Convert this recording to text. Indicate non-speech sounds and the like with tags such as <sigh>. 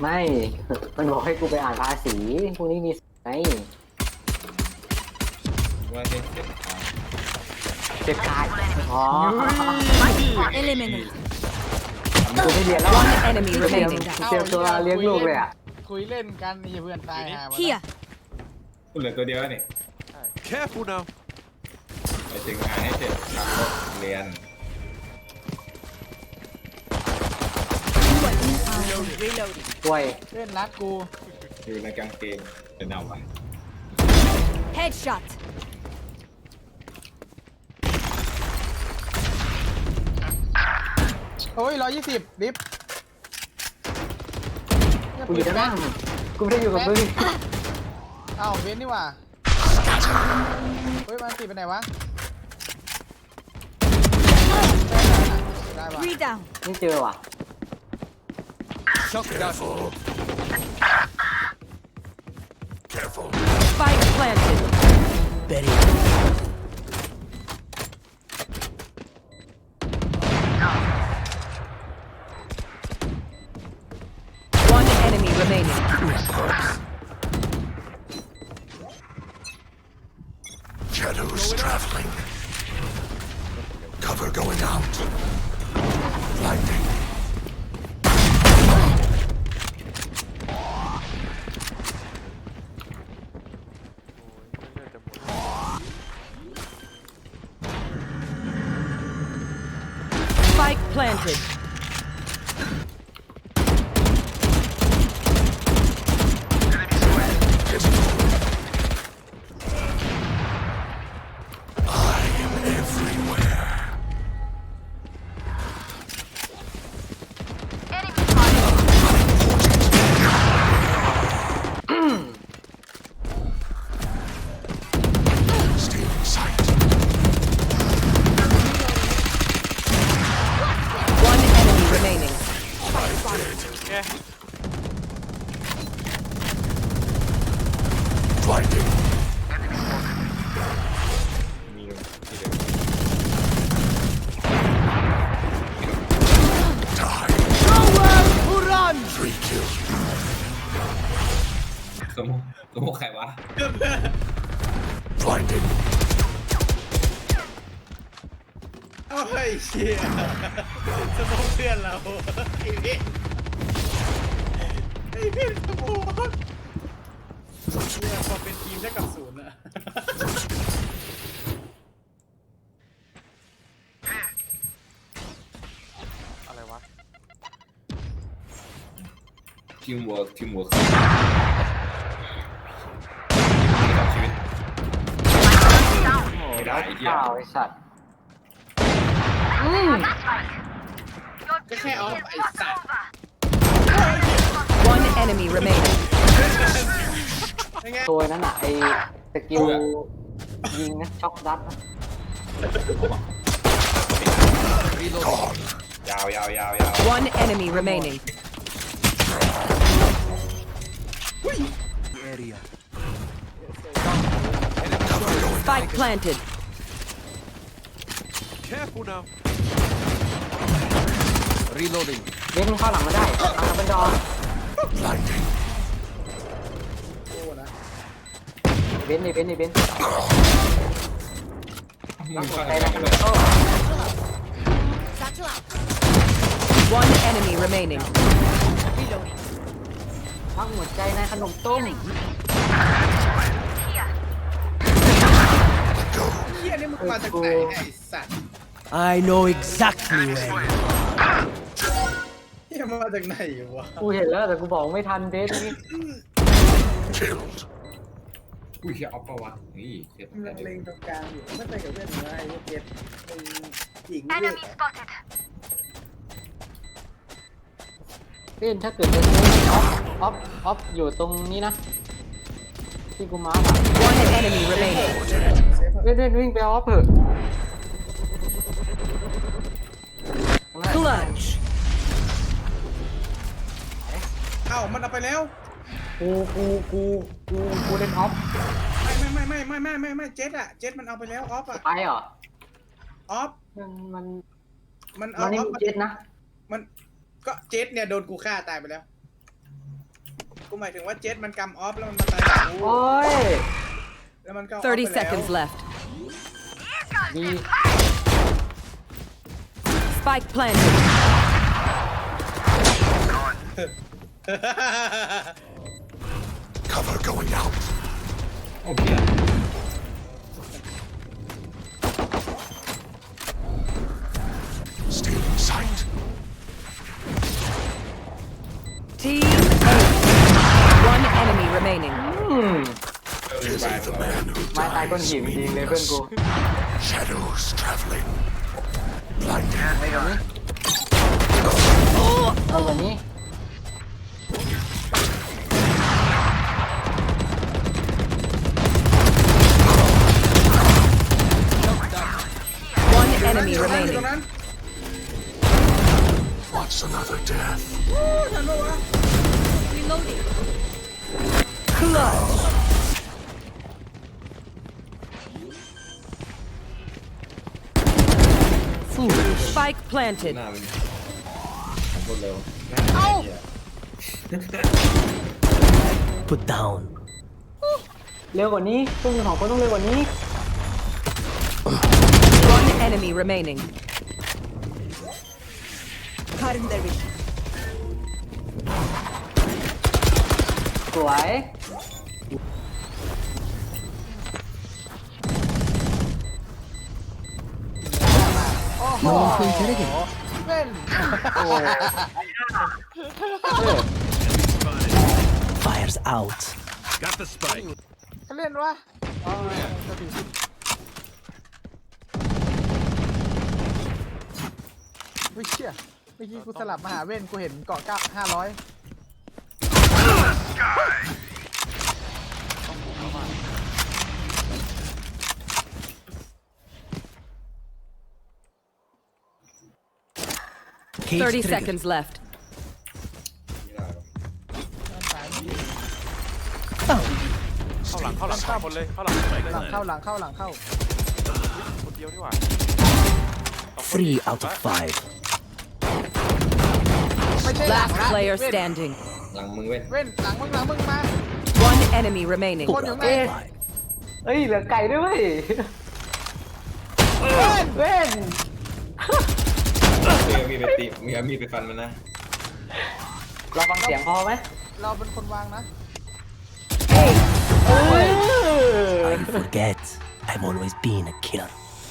ไม่ มันบอกให้กูไปอ่านภาษีพวกนี้มีไงว่าได้เสร็จทางเจ็บกายอ๋อ Eliminate. กูไม่เรียนแล้ว One enemy เตรียม remaining. เตรียมตัวเลี้ยงลูกเลยอะคุยเล่นกันนี่เพื่อนตายหา Here. กูเหลือตัวเดียวแล้วนี่ Careful now. ไปถึงงานให้เสร็จขับรถเรียน Reloading. กล้วยเล่นนัดกูอยู่ในกางเกงจะเดาไป Headshot. โอ้ยร้อยยี่สิบดิฟกูอยู่ด้านล่างกูไม่ได้อยู่กับมึงเอ้าเว้นนี่หว่าเฮ้ยมันติดไปไหนวะได้ปะ Three down. ไม่เจอว่ะ Shock Careful. Careful. Spike planted. Betty. One enemy remaining. Blinding. มีที่เดียว Die. Three kills. สมมติสมมติใครวะ Blinding. เอ้ยเชี่ยสมองเพื่อนเราไอ้เพ่ไอ้เพ่สมองเนี่ยพอเป็นทีมได้กับศูนย์อะทีมเวิร์กทีมเวิร์กชีวิตไม่ได้ไอ้เหี้ยเปล่าไอ้สัตว์ก็แค่เอาไอ้สัตว์ One enemy remaining. ยังไง ตัวนั้นอ่ะไอ้สกิลยิงนะช็อกดัตนะ Gone. ยาวยาวยาวยาว One enemy remaining. Area. Spike planted. Careful now. Reloading. เบ้นเข้าหลังมาได้ทางเป็นดอ Blinding. เบ้นนี่เบ้นนี่เบ้นมึงฟังใครอะไรนะกันเลยโอ้ One enemy remaining. พักหัวใจในขนมต้ม Go. เฮียนี่มึงมาจากไหนเนี่ยไอ้สัตว์ I know exactly where มาจากไหนวะกูเห็นแล้วแต่กูบอกไม่ทันเบสนี่ Killed. อุ้ยเฮียออฟปะวะนี่เสร็จมันแล้วเล็งตรงกลางอยู่ไม่ไปกับเพื่อนหรือไอ้เจ็ดไอ้หญิง Enemy spotted. เบ้นถ้าเกิดจะซื้อออฟออฟออฟอยู่ตรงนี้นะ ที่กูมาร์กอะ One enemy remaining. เบ้นเบ้นวิ่งไปออฟเถอะข้างหน้า Clutch. เอ้ามันเอาไปแล้ว กูกูกูกูกูเล่นออฟไม่ไม่ไม่ไม่ไม่ไม่ไม่ไม่เจ็ดอะเจ็ดมันเอาไปแล้วออฟอะไปเหรอ ออฟมันมันมันมัเอานนี่ออฟมีเจ็ดนะ มันก็เจ็ดเนี่ยโดนกูฆ่าตายไปแล้ว กูหมายถึงว่าเจ็ตมันกำออฟแล้วมันมาตายกับกูโอ้ย แล้วมันก็ออฟไปแล้ว30 seconds left. ดี Spike planted. <laughs> Cover going out. โอ้เบียร์ Still in sight. Team eight. One enemy remaining. อืม Is he the man who ไม้ตายก้อน dies หินจริงเลยเพื่อนกู Shadows traveling. Blinding. เอาวันนี้ One enemy อยู่ตรง remaining. นั้น What's another death? ทันปะวะ Clutch. Spike planted. หน้ามันหมดเร็ว Put down. เร็วกว่านี้พวกมึงสองคนต้องเร็วกว่านี้ One enemy remaining. สวยโอ้โหเว้นโอ้ Fire's out. Got the spike. เขาเล่นวะ ไม่เชื่อเมื่อกี้กูสลับมาหาเว้นกูเห็นเกาะเก้าห้าร้อย Cage 30 triggered. seconds left. เข้าหลังเข้าหลังเข้าหมดเลยเข้าหลังไปเลยหลังเข้าหลังเข้าหลังเข้าคนเดียวนี่หว่า Three out of five. ไม่ใช่หลัง Last นะ player เว้น standing. หลังมึงเว้นเว้นหลังมึงหลังมึงมา One enemy remaining. Con Four đường out này. of five. เอ้ยเหลือไก่ด้วยเว้ยเว้นมีมีดไปตีมีเอามีดไปฟันมันนะเราฟังเสียงพอไหมเราเป็นคนวางนะเออ I forget. I've always been a killer.